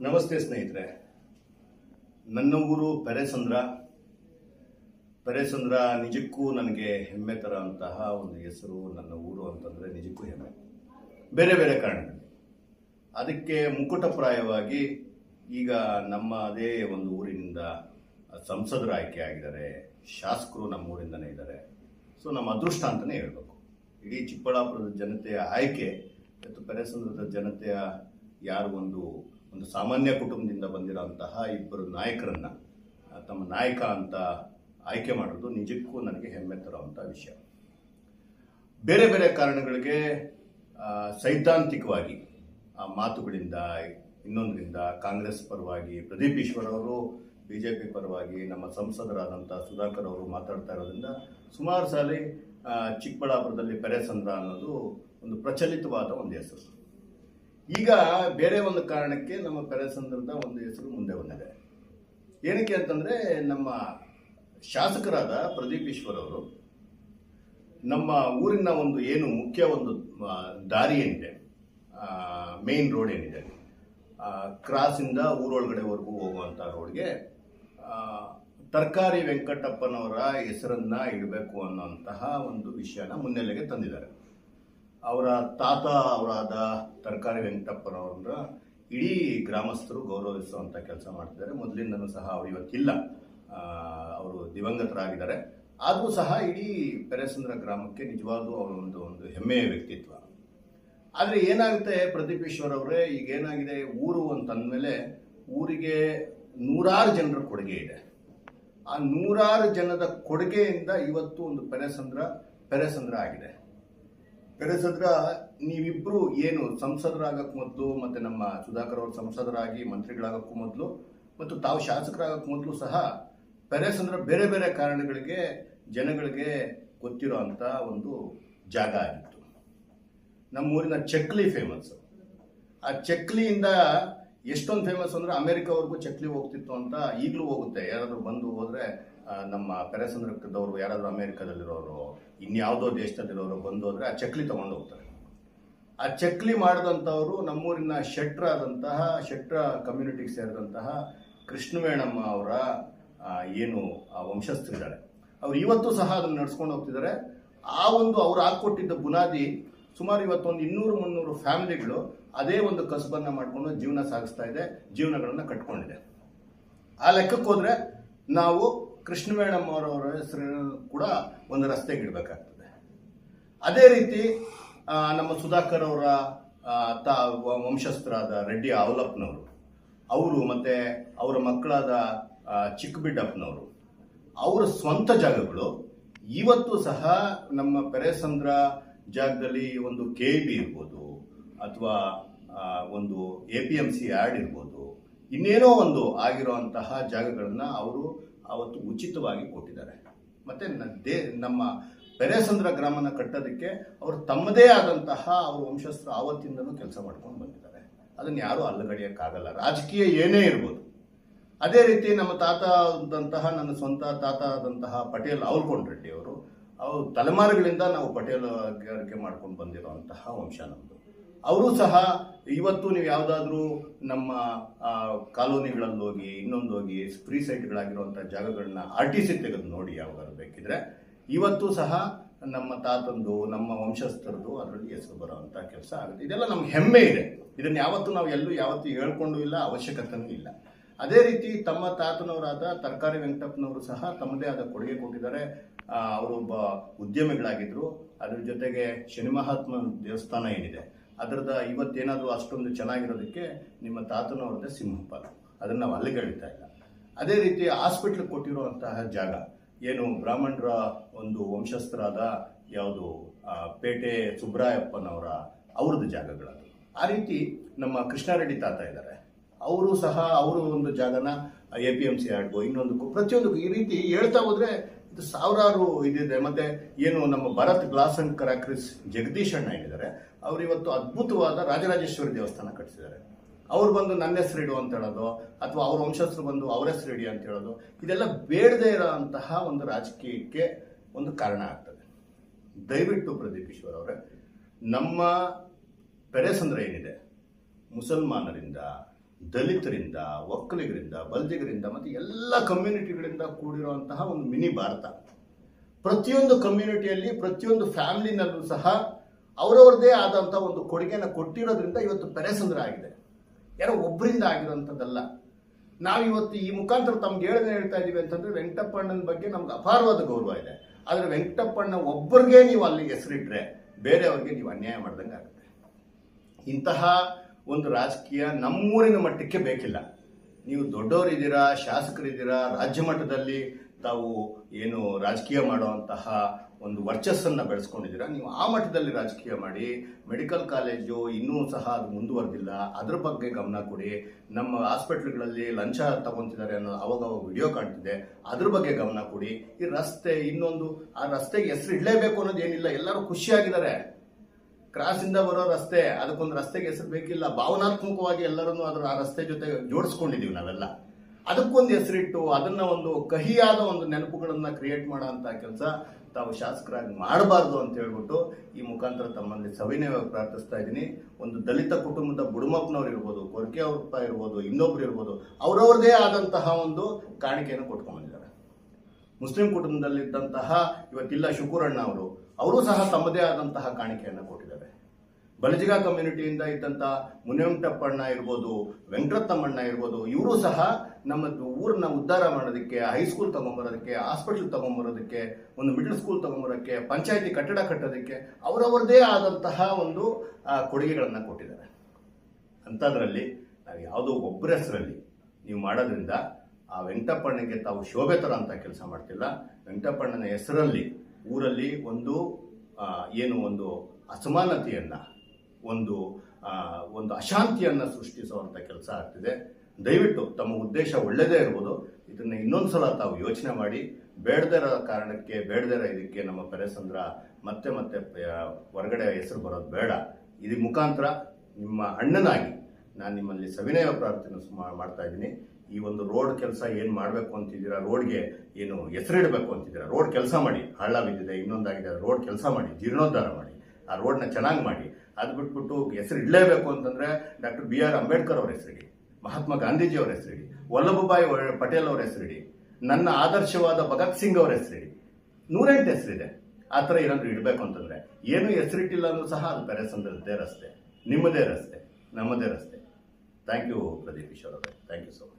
ನಮಸ್ತೆ ಸ್ನೇಹಿತರೆ. ನನ್ನ ಊರು ಪೆರೆಸಂದ್ರ. ಪೆರೆಸಂದ್ರ ನಿಜಕ್ಕೂ ನನಗೆ ಹೆಮ್ಮೆ ಅಂತಹ ಒಂದು ಹೆಸರು ನನ್ನ ಊರು ಅಂತಂದ್ರೆ ನಿಜಕ್ಕೂ ಹೆಮ್ಮೆ. ಬೇರೆ ಬೇರೆ ಕಾರಣಗಳು ಅದಕ್ಕೆ ಮುಕುಟಪ್ರಾಯವಾಗಿ ಈಗ ನಮ್ಮ ಅದೇ ಒಂದು ಊರಿನಿಂದ ಸಂಸದರ ಆಯ್ಕೆ ಆಗಿದ್ದಾರೆ. ಶಾಸಕರು ನಮ್ಮ ಊರಿಂದನೇ ಇದ್ದಾರೆ. ಸೊ ನಮ್ಮ ಅದೃಷ್ಟ ಅಂತಲೇ ಹೇಳಬೇಕು. ಇಡೀ ಚಿಕ್ಕಬಳ್ಳಾಪುರದ ಜನತೆಯ ಆಯ್ಕೆ ಮತ್ತು ಪೆರೆಸಂದ್ರದ ಜನತೆಯ ಯಾರು ಒಂದು ಒಂದು ಸಾಮಾನ್ಯ ಕುಟುಂಬದಿಂದ ಬಂದಿರೋಂತಹ ಇಬ್ಬರು ನಾಯಕರನ್ನ ತಮ್ಮ ನಾಯಕ ಅಂತ ಆಯ್ಕೆ ಮಾಡೋದು ನಿಜಕ್ಕೂ ನನಗೆ ಹೆಮ್ಮೆ ತರುವಂಥ ವಿಷಯ. ಬೇರೆ ಬೇರೆ ಕಾರಣಗಳಿಗೆ ಸೈದ್ಧಾಂತಿಕವಾಗಿ ಆ ಮಾತುಗಳಿಂದ, ಇನ್ನೊಂದರಿಂದ ಕಾಂಗ್ರೆಸ್ ಪರವಾಗಿ, ಪ್ರದೀಪ್ ಈಶ್ವರ್ ಅವರು ಪಿ ಪರವಾಗಿ, ನಮ್ಮ ಸಂಸದರಾದಂಥ ಸುಧಾಕರ್ ಅವರು ಮಾತಾಡ್ತಾ ಇರೋದ್ರಿಂದ ಸುಮಾರು ಸಾಲಿ ಚಿಕ್ಕಬಳ್ಳಾಪುರದಲ್ಲಿ ಪೆರೆಸಂದ್ರ ಅನ್ನೋದು ಒಂದು ಪ್ರಚಲಿತವಾದ ಒಂದು ಹೆಸರು. ಈಗ ಬೇರೆ ಒಂದು ಕಾರಣಕ್ಕೆ ನಮ್ಮ ಪೆರೆಸಂದ್ರದ ಒಂದು ಹೆಸರು ಮುಂದೆ ಬಂದಿದೆ. ಏನಕ್ಕೆ ಅಂತಂದ್ರೆ ನಮ್ಮ ಶಾಸಕರಾದ ಪ್ರದೀಪ್ ಈಶ್ವರ್ ಅವರು ನಮ್ಮ ಊರಿನ ಒಂದು ಏನು ಮುಖ್ಯ ಒಂದು ದಾರಿ ಏನಿದೆ ಮೇನ್ ರೋಡ್ ಏನಿದೆ ಕ್ರಾಸಿಂದ ಊರೊಳಗಡೆವರೆಗೂ ಹೋಗುವಂಥ ರೋಡ್ಗೆ ತರಕಾರಿ ವೆಂಕಟಪ್ಪನವರ ಹೆಸರನ್ನ ಇಡಬೇಕು ಅನ್ನೋಂತಹ ಒಂದು ವಿಷಯನ ಮುನ್ನೆಲೆಗೆ ತಂದಿದ್ದಾರೆ. ಅವರ ತಾತ ಅವರಾದ ತರಕಾರಿ ವೆಂಕಟಪ್ಪನವ್ರ ಇಡೀ ಗ್ರಾಮಸ್ಥರು ಗೌರವಿಸುವಂಥ ಕೆಲಸ ಮಾಡ್ತಿದ್ದಾರೆ. ಮೊದಲಿಂದನೂ ಸಹ ಅವರು ಇವತ್ತಿಲ್ಲ. ಅವರು ದಿವಂಗತರಾಗಿದ್ದಾರೆ. ಆದರೂ ಸಹ ಇಡೀ ಪೆರೆಸಂದ್ರ ಗ್ರಾಮಕ್ಕೆ ನಿಜವಾದ ಅವರ ಒಂದು ಒಂದು ಹೆಮ್ಮೆಯ ವ್ಯಕ್ತಿತ್ವ. ಆದರೆ ಏನಾಗುತ್ತೆ ಪ್ರದೀಪ್ ಈಶ್ವರ್ ಅವರೇ ಈಗ ಏನಾಗಿದೆ ಊರು ಅಂತಂದಮೇಲೆ ಊರಿಗೆ ನೂರಾರು ಜನರ ಕೊಡುಗೆ ಇದೆ. ಆ ನೂರಾರು ಜನದ ಕೊಡುಗೆಯಿಂದ ಇವತ್ತು ಒಂದು ಪೆರೆಸಂದ್ರ ಪೆರೆಸಂದ್ರ ಆಗಿದೆ. ಪೆರೆಸಂದ್ರ, ನೀವಿಬ್ರು ಏನು ಸಂಸದರಾಗಕ್ ಮೊದಲು, ಮತ್ತೆ ನಮ್ಮ ಸುಧಾಕರ್ ಅವರು ಸಂಸದರಾಗಿ ಮಂತ್ರಿಗಳಾಗಕ್ಕೂ ಮೊದಲು, ಮತ್ತು ತಾವು ಶಾಸಕರಾಗಕ್ ಮೊದಲು ಸಹ ಪೆರೆಸಂದ್ರ ಬೇರೆ ಬೇರೆ ಕಾರಣಗಳಿಗೆ ಜನಗಳಿಗೆ ಗೊತ್ತಿರೋ ಅಂತ ಒಂದು ಜಾಗ ಆಗಿತ್ತು. ನಮ್ಮೂರಿನ ಚಕ್ಲಿ ಫೇಮಸ್ ಆ ಚಕ್ಲಿಯಿಂದ ಎಷ್ಟೊಂದು ಫೇಮಸ್ ಅಂದ್ರೆ ಅಮೆರಿಕವರೆಗೂ ಚಕ್ಲಿ ಹೋಗ್ತಿತ್ತು ಅಂತ ಈಗಲೂ ಹೋಗುತ್ತೆ. ಯಾರಾದರೂ ಬಂದು ಹೋದ್ರೆ ನಮ್ಮ ಪೆರೆಸಂದ್ರಕ್ಕದವರು ಯಾರಾದರೂ ಅಮೇರಿಕಾದಲ್ಲಿರೋರು, ಇನ್ಯಾವುದೋ ದೇಶದಲ್ಲಿರೋರು ಬಂದು ಹೋದರೆ ಆ ಚಕ್ಲಿ ತೊಗೊಂಡು ಹೋಗ್ತಾರೆ. ಆ ಚಕ್ಲಿ ಮಾಡಿದಂಥವರು ನಮ್ಮೂರಿನ ಶೆಟ್ರಾದಂತಹ, ಶೆಟ್ರ ಕಮ್ಯುನಿಟಿಗೆ ಸೇರಿದಂತಹ ಕೃಷ್ಣವೇಣಮ್ಮ ಅವರ ಏನು ವಂಶಸ್ಥರಿದ್ದಾರೆ. ಅವ್ರು ಇವತ್ತು ಸಹ ಅದನ್ನು ನಡ್ಸ್ಕೊಂಡು ಹೋಗ್ತಿದ್ದಾರೆ. ಆ ಒಂದು ಅವ್ರು ಹಾಕ್ಕೊಟ್ಟಿದ್ದ ಬುನಾದಿ ಸುಮಾರು ಇವತ್ತೊಂದು ಇನ್ನೂರು, ಮುನ್ನೂರು ಫ್ಯಾಮಿಲಿಗಳು ಅದೇ ಒಂದು ಕಸಬನ್ನ ಮಾಡಿಕೊಂಡು ಜೀವನ ಸಾಗಿಸ್ತಾ ಇದೆ, ಜೀವನಗಳನ್ನು ಕಟ್ಕೊಂಡಿದೆ. ಆ ಲೆಕ್ಕಕ್ಕೆ ಹೋದ್ರೆ ನಾವು ಕೃಷ್ಣವೇಣಮ್ಮ ಅವರವರ ಹೆಸರು ಕೂಡ ಒಂದು ರಸ್ತೆಗೆ ಇಡಬೇಕಾಗ್ತದೆ. ಅದೇ ರೀತಿ ನಮ್ಮ ಸುಧಾಕರ್ ಅವರ ತ, ವಂಶಸ್ಥರಾದ ರೆಡ್ಡಿ ಅವಲಪ್ಪನವರು, ಅವರು ಮತ್ತು ಅವರ ಮಕ್ಕಳಾದ ಚಿಕ್ಕಬಿಡ್ಡಪ್ಪನವರು, ಅವರ ಸ್ವಂತ ಜಾಗಗಳು, ಇವತ್ತು ಸಹ ನಮ್ಮ ಪೆರೆಸಂದ್ರ ಜಾಗದಲ್ಲಿ ಒಂದು ಕೆ ಬಿ ಇರ್ಬೋದು, ಅಥವಾ ಒಂದು A P M C ad ಇರ್ಬೋದು, ಇನ್ನೇನೋ ಒಂದು ಆಗಿರುವಂತಹ ಜಾಗಗಳನ್ನು ಅವರು ಅವತ್ತು ಉಚಿತವಾಗಿ ಕೊಟ್ಟಿದ್ದಾರೆ. ಮತ್ತೆ ದೇ ನಮ್ಮ ಪೆರೆಸಂದ್ರ ಗ್ರಾಮನ ಕಟ್ಟೋದಕ್ಕೆ ಅವರು ತಮ್ಮದೇ ಆದಂತಹ ಅವ್ರ ವಂಶಸ್ಥರು ಆವತ್ತಿಂದನೂ ಕೆಲಸ ಮಾಡ್ಕೊಂಡು ಬಂದಿದ್ದಾರೆ. ಅದನ್ನು ಯಾರೂ ಅಲ್ಲಗಡಿಯಕ್ಕಾಗಲ್ಲ ರಾಜಕೀಯ ಏನೇ ಇರ್ಬೋದು. ಅದೇ ರೀತಿ ನಮ್ಮ ತಾತ ಆದಂತಹ, ನನ್ನ ಸ್ವಂತ ತಾತ ಆದಂತಹ ಪಟೇಲ್ ಅವಲ್ಕೊಂಡ್ ರೆಡ್ಡಿ ಅವರು ಅವರು ತಲೆಮಾರುಗಳಿಂದ ನಾವು ಪಟೇಲ್ ಮಾಡ್ಕೊಂಡು ಬಂದಿರುವಂತಹ ವಂಶ ನಮ್ಮದು ಅವರು ಸಹ ಇವತ್ತು ನೀವು ಯಾವುದಾದ್ರೂ ನಮ್ಮ ಕಾಲೋನಿಗಳಲ್ಲಿ ಹೋಗಿ, ಇನ್ನೊಂದು ಹೋಗಿ ಫ್ರೀ ಸೈಟ್ಗಳಾಗಿರುವಂಥ ಜಾಗಗಳನ್ನ ಆರ್ ಟಿ ಸಿ ತೆಗೆದು ನೋಡಿ ಯಾವಾಗಾದ್ರು ಬೇಕಿದ್ರೆ, ಇವತ್ತು ಸಹ ನಮ್ಮ ತಾತಂದು, ನಮ್ಮ ವಂಶಸ್ಥರದು ಅದರಲ್ಲಿ ಹೆಸರು ಬರೋವಂಥ ಕೆಲಸ ಆಗುತ್ತೆ. ಇದೆಲ್ಲ ನಮ್ಗೆ ಹೆಮ್ಮೆ ಇದೆ. ಇದನ್ನು ಯಾವತ್ತು ನಾವು ಎಲ್ಲೂ ಯಾವತ್ತೂ ಹೇಳ್ಕೊಂಡು ಇಲ್ಲ, ಅವಶ್ಯಕತೆನೂ ಇಲ್ಲ. ಅದೇ ರೀತಿ ತಮ್ಮ ತಾತನವರಾದ ತರಕಾರಿ ವೆಂಕಟಪ್ಪನವರು ಸಹ ತಮ್ಮದೇ ಆದ ಕೊಡುಗೆ ಕೊಟ್ಟಿದ್ದಾರೆ. ಅವರು ಅವರೊಬ್ಬ ಉದ್ಯಮಿಗಳಾಗಿದ್ರು. ಅದ್ರ ಜೊತೆಗೆ ಶನಿ ಮಹಾತ್ಮ ದೇವಸ್ಥಾನ ಏನಿದೆ ಅದರದ ಇವತ್ತೇನಾದರೂ ಅಷ್ಟೊಂದು ಚೆನ್ನಾಗಿರೋದಕ್ಕೆ ನಿಮ್ಮ ತಾತನವ್ರದ್ದೇ ಸಿಂಹಪಾಲ. ಅದನ್ನು ನಾವು ಅಲ್ಲಿಗೆಳಿತಾ ಇಲ್ಲ. ಅದೇ ರೀತಿ ಹಾಸ್ಪಿಟ್ಲ್ ಕೊಟ್ಟಿರುವಂತಹ ಜಾಗ, ಏನು ಬ್ರಾಹ್ಮಣರ ಒಂದು ವಂಶಸ್ಥರಾದ ಯಾವುದು ಪೇಟೆ ಸುಬ್ರಾಯಪ್ಪನವರ ಅವ್ರದ್ದು ಜಾಗಗಳದು. ಆ ರೀತಿ ನಮ್ಮ ಕೃಷ್ಣಾರೆಡ್ಡಿ ತಾತ ಇದ್ದಾರೆ ಅವರು ಸಹ ಅವರು ಒಂದು ಜಾಗನ ಎ ಪಿ ಎಂ ಸಿ ಆಡ್ಗೋ, ಇನ್ನೊಂದಕ್ಕೂ ಪ್ರತಿಯೊಂದಕ್ಕೂ ಈ ರೀತಿ ಹೇಳ್ತಾ ಹೋದ್ರೆ ಇದು ಸಾವಿರಾರು ಇದಿದೆ. ಮತ್ತೆ ಏನು ನಮ್ಮ ಭರತ್ ಗ್ಲಾಸ್ ಅಂಡ್ ಕರಾಕ್ರಿಸ್ ಜಗದೀಶ್ ಅಣ್ಣ ಏನಿದ್ದಾರೆ ಅವರು ಇವತ್ತು ಅದ್ಭುತವಾದ ರಾಜರಾಜೇಶ್ವರಿ ದೇವಸ್ಥಾನ ಕಟ್ಟಿಸಿದ್ದಾರೆ. ಅವ್ರು ಬಂದು ನನ್ನ ಹೆಸರು ಇಡು ಅಂತ ಹೇಳೋದು, ಅಥವಾ ಅವ್ರ ವಂಶಸ್ಥರು ಬಂದು ಅವ್ರ ಇಡಿ ಅಂತ ಹೇಳೋದು, ಇದೆಲ್ಲ ಬೇಡದೇ ಇರೋಂತಹ ಒಂದು ರಾಜಕೀಯಕ್ಕೆ ಒಂದು ಕಾರಣ ಆಗ್ತದೆ. ದಯವಿಟ್ಟು ಪ್ರದೀಪ್ ಈಶ್ವರ್ ಅವರೇ, ನಮ್ಮ ಪೆರೆಸಂದ್ರ ಏನಿದೆ? ಮುಸಲ್ಮಾನರಿಂದ, ದಲಿತರಿಂದ, ಒಕ್ಕಲಿಗರಿಂದ, ಬಲ್ಜಿಗರಿಂದ ಮತ್ತು ಎಲ್ಲ ಕಮ್ಯುನಿಟಿಗಳಿಂದ ಕೂಡಿರುವಂತಹ ಒಂದು ಮಿನಿ ಭಾರತ. ಪ್ರತಿಯೊಂದು ಕಮ್ಯುನಿಟಿಯಲ್ಲಿ ಪ್ರತಿಯೊಂದು ಫ್ಯಾಮಿಲಿನಲ್ಲೂ ಸಹ ಅವರವ್ರದ್ದೇ ಆದಂಥ ಒಂದು ಕೊಡುಗೆಯನ್ನು ಕೊಟ್ಟಿರೋದ್ರಿಂದ ಇವತ್ತು ಪೆರೆಸಂದ್ರ ಆಗಿದೆ. ಯಾರೋ ಒಬ್ಬರಿಂದ ಆಗಿರೋಂಥದ್ದಲ್ಲ ನಾವು ಇವತ್ತು ಈ ಮುಖಾಂತರ ತಮ್ಗೆ ಹೇಳದೆ ಹೇಳ್ತಾ ಇದ್ದೀವಿ ಅಂತಂದ್ರೆ ವೆಂಕಟಪ್ಪಣ್ಣನ ಬಗ್ಗೆ ನಮ್ಗೆ ಅಪಾರವಾದ ಗೌರವ ಇದೆ. ಆದರೆ ವೆಂಕಟಪ್ಪಣ್ಣ ಒಬ್ಬರಿಗೆ ನೀವು ಅಲ್ಲಿ ಹೆಸರಿಟ್ರೆ ಬೇರೆಯವ್ರಿಗೆ ನೀವು ಅನ್ಯಾಯ ಮಾಡ್ದಂಗೆ ಆಗುತ್ತೆ. ಇಂತಹ ಒಂದು ರಾಜಕೀಯ ನಮ್ಮೂರಿನ ಮಟ್ಟಕ್ಕೆ ಬೇಕಿಲ್ಲ. ನೀವು ದೊಡ್ಡವರಿದ್ದೀರಾ, ಶಾಸಕರಿದ್ದೀರಾ, ರಾಜ್ಯ ಮಟ್ಟದಲ್ಲಿ ತಾವು ಏನು ರಾಜಕೀಯ ಮಾಡುವಂತಹ ಒಂದು ವರ್ಚಸ್ಸನ್ನು ಬೆಳೆಸ್ಕೊಂಡಿದ್ದೀರಾ? ನೀವು ಆ ಮಟ್ಟದಲ್ಲಿ ರಾಜಕೀಯ ಮಾಡಿ, ಮೆಡಿಕಲ್ ಕಾಲೇಜು ಇನ್ನೂ ಸಹ ಅದು ಮುಂದುವರೆದಿಲ್ಲ, ಅದ್ರ ಬಗ್ಗೆ ಗಮನ ಕೊಡಿ. ನಮ್ಮ ಹಾಸ್ಪಿಟ್ಲ್ಗಳಲ್ಲಿ ಲಂಚ ತಗೊಂತಿದ್ದಾರೆ ಅನ್ನೋ ಅವಾಗ ಅವಾಗ ವಿಡಿಯೋ ಕಾಣ್ತಿದೆ. ಅದ್ರ ಬಗ್ಗೆ ಗಮನ ಕೊಡಿ. ಈ ರಸ್ತೆ ಇನ್ನೊಂದು, ಆ ರಸ್ತೆಗೆ ಹೆಸರು ಇಡಲೇಬೇಕು ಅನ್ನೋದು ಏನಿಲ್ಲ, ಎಲ್ಲರೂ ಖುಷಿಯಾಗಿದ್ದಾರೆ. ಕ್ರಾಸಿಂದ ಬರೋ ರಸ್ತೆ, ಅದಕ್ಕೊಂದು ರಸ್ತೆಗೆ ಹೆಸರು ಬೇಕಿಲ್ಲ. ಭಾವನಾತ್ಮಕವಾಗಿ ಎಲ್ಲರನ್ನೂ ಅದರ ಆ ರಸ್ತೆ ಜೊತೆ ಜೋಡಿಸ್ಕೊಂಡಿದ್ದೀವಿ ನಾವೆಲ್ಲ. ಅದಕ್ಕೊಂದು ಹೆಸರಿಟ್ಟು ಅದನ್ನ ಒಂದು ಕಹಿಯಾದ ಒಂದು ನೆನಪುಗಳನ್ನ ಕ್ರಿಯೇಟ್ ಮಾಡೋ ಅಂತ ಕೆಲಸ ತಾವು ಶಾಸಕರಾಗಿ ಮಾಡಬಾರ್ದು ಅಂತ ಹೇಳ್ಬಿಟ್ಟು ಈ ಮುಖಾಂತರ ತಮ್ಮಲ್ಲಿ ಸವಿನಯವಾಗಿ ಪ್ರಾರ್ಥಿಸ್ತಾ ಇದ್ದೀನಿ. ಒಂದು ದಲಿತ ಕುಟುಂಬದ ಬುಡುಮಪ್ಪನವ್ರು ಇರ್ಬೋದು ಕೊರಕೆ ಅವ್ರಪ್ಪ ಇರ್ಬೋದು, ಇನ್ನೊಬ್ರು ಇರ್ಬೋದು, ಅವರವ್ರದೇ ಆದಂತಹ ಒಂದು ಕಾಣಿಕೆಯನ್ನು ಕೊಟ್ಕೊಂಡ್ಬಂದಿದ್ದಾರೆ ಮುಸ್ಲಿಂ ಕುಟುಂಬದಲ್ಲಿದ್ದಂತಹ ಇವತ್ತಿಲ್ಲ ಶುಕೂರಣ್ಣ ಅವರು ಅವರು ಸಹ ತಮ್ಮದೇ ಆದಂತಹ ಕಾಣಿಕೆಯನ್ನು ಕೊಟ್ಟಿದ್ದಾರೆ. ಬಲಜಿಗ ಕಮ್ಯುನಿಟಿಯಿಂದ ಇದ್ದಂಥ ಮುನಿವೆಂಕಟಪ್ಪಣ್ಣ ಇರ್ಬೋದು, ವೆಂಕಟರತ್ನಮ್ಮಣ್ಣ ಇರ್ಬೋದು, ಇವರು ಸಹ ನಮ್ಮ ಊರನ್ನ ಉದ್ಧಾರ ಮಾಡೋದಕ್ಕೆ ಹೈಸ್ಕೂಲ್ ತಗೊಂಬರೋದಕ್ಕೆ ಹಾಸ್ಪಿಟಲ್ ತಗೊಂಬರೋದಕ್ಕೆ, ಒಂದು ಮಿಡಲ್ ಸ್ಕೂಲ್ ತಗೊಂಬರೋಕ್ಕೆ ಪಂಚಾಯತಿ ಕಟ್ಟಡ ಕಟ್ಟೋದಕ್ಕೆ ಅವರವರದೇ ಆದಂತಹ ಒಂದು ಕೊಡುಗೆಗಳನ್ನು ಕೊಟ್ಟಿದ್ದಾರೆ. ಅಂಥದ್ರಲ್ಲಿ ನಾವು ಯಾವುದೋ ಒಬ್ಬರ ಹೆಸರಲ್ಲಿ ನೀವು ಮಾಡೋದ್ರಿಂದ ಆ ವೆಂಕಟಪ್ಪಣ್ಣಗೆ ತಾವು ಶೋಭೆ ತರ ಅಂತ ಕೆಲಸ ಮಾಡ್ತಿಲ್ಲ. ವೆಂಕಟಪ್ಪಣ್ಣನ ಹೆಸರಲ್ಲಿ ಊರಲ್ಲಿ ಒಂದು ಏನು ಒಂದು ಅಸಮಾನತೆಯನ್ನ ಒಂದು ಒಂದು ಅಶಾಂತಿಯನ್ನು ಸೃಷ್ಟಿಸುವಂಥ ಕೆಲಸ ಆಗ್ತಿದೆ. ದಯವಿಟ್ಟು ತಮ್ಮ ಉದ್ದೇಶ ಒಳ್ಳೆಯದೇ ಇರ್ಬೋದು. ಇದನ್ನು ಇನ್ನೊಂದು ಸಲ ತಾವು ಯೋಚನೆ ಮಾಡಿ, ಬೇಡದೇ ಇರೋ ಕಾರಣಕ್ಕೆ, ಬೇಡದೇ ಇರೋ ಇದಕ್ಕೆ ನಮ್ಮ ಪೆರೆಸಂದ್ರ ಮತ್ತೆ ಮತ್ತೆ ಹೊರಗಡೆ ಹೆಸರು ಬರೋದು ಬೇಡ. ಇದು ಮುಖಾಂತರ ನಿಮ್ಮ ಅಣ್ಣನಾಗಿ ನಾನು ನಿಮ್ಮಲ್ಲಿ ಸವಿನಯ ಪ್ರಾರ್ಥನೆ ಮಾಡ್ತಾ ಇದ್ದೀನಿ. ಈ ಒಂದು ರೋಡ್ ಕೆಲಸ ಏನು ಮಾಡಬೇಕು ಅಂತಿದ್ದೀರಾ, ರೋಡ್ಗೆ ಏನು ಹೆಸರಿಡಬೇಕು ಅಂತಿದ್ದೀರಾ, ರೋಡ್ ಕೆಲಸ ಮಾಡಿ. ಹಳ್ಳ ಬಿದ್ದಿದೆ, ಇನ್ನೊಂದಾಗಿದೆ, ರೋಡ್ ಕೆಲಸ ಮಾಡಿ, ಜೀರ್ಣೋದ್ಧಾರ ಮಾಡಿ. ಆ ರೋಡ್ನ ಚೆನ್ನಾಗಿ ಮಾಡಿ. ಅದು ಬಿಟ್ಬಿಟ್ಟು ಹೆಸರು ಇಡಲೇಬೇಕು ಅಂತಂದ್ರೆ ಡಾಕ್ಟರ್ ಬಿ ಆರ್ ಅಂಬೇಡ್ಕರ್ ಅವ್ರ ಹೆಸರಿಡಿ, ಮಹಾತ್ಮ ಗಾಂಧೀಜಿ ಅವರ ಹೆಸರಿಡಿ, ವಲ್ಲಭಭಾಯಿ ಪಟೇಲ್ ಅವರ ಹೆಸರಿಡಿ, ನನ್ನ ಆದರ್ಶವಾದ ಭಗತ್ ಸಿಂಗ್ ಅವರ ಹೆಸರಿಡಿ. ನೂರೆಂಟು ಹೆಸರಿದೆ. ಆ ಥರ ಏನಾದರೂ ಇಡಬೇಕು ಅಂತಂದ್ರೆ ಏನು ಹೆಸರಿಟ್ಟಿಲ್ಲ ಅಂದ್ರೂ ಸಹ ಅದು ಪೆರೆಸಂದ್ರದ್ದೇ ರಸ್ತೆ. ನಿಮ್ಮದೇ ರಸ್ತೆ, ನಮ್ಮದೇ ರಸ್ತೆ. ಥ್ಯಾಂಕ್ ಯು ಪ್ರದೀಪ್ ಕಿಶೋರ್ ಅವರೇ. Thank you so much